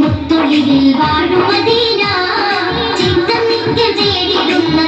മുത്തൊഴിയിൽ വാഴുമതീന. ചിന്തം മിക്ക തേടിടുന്ന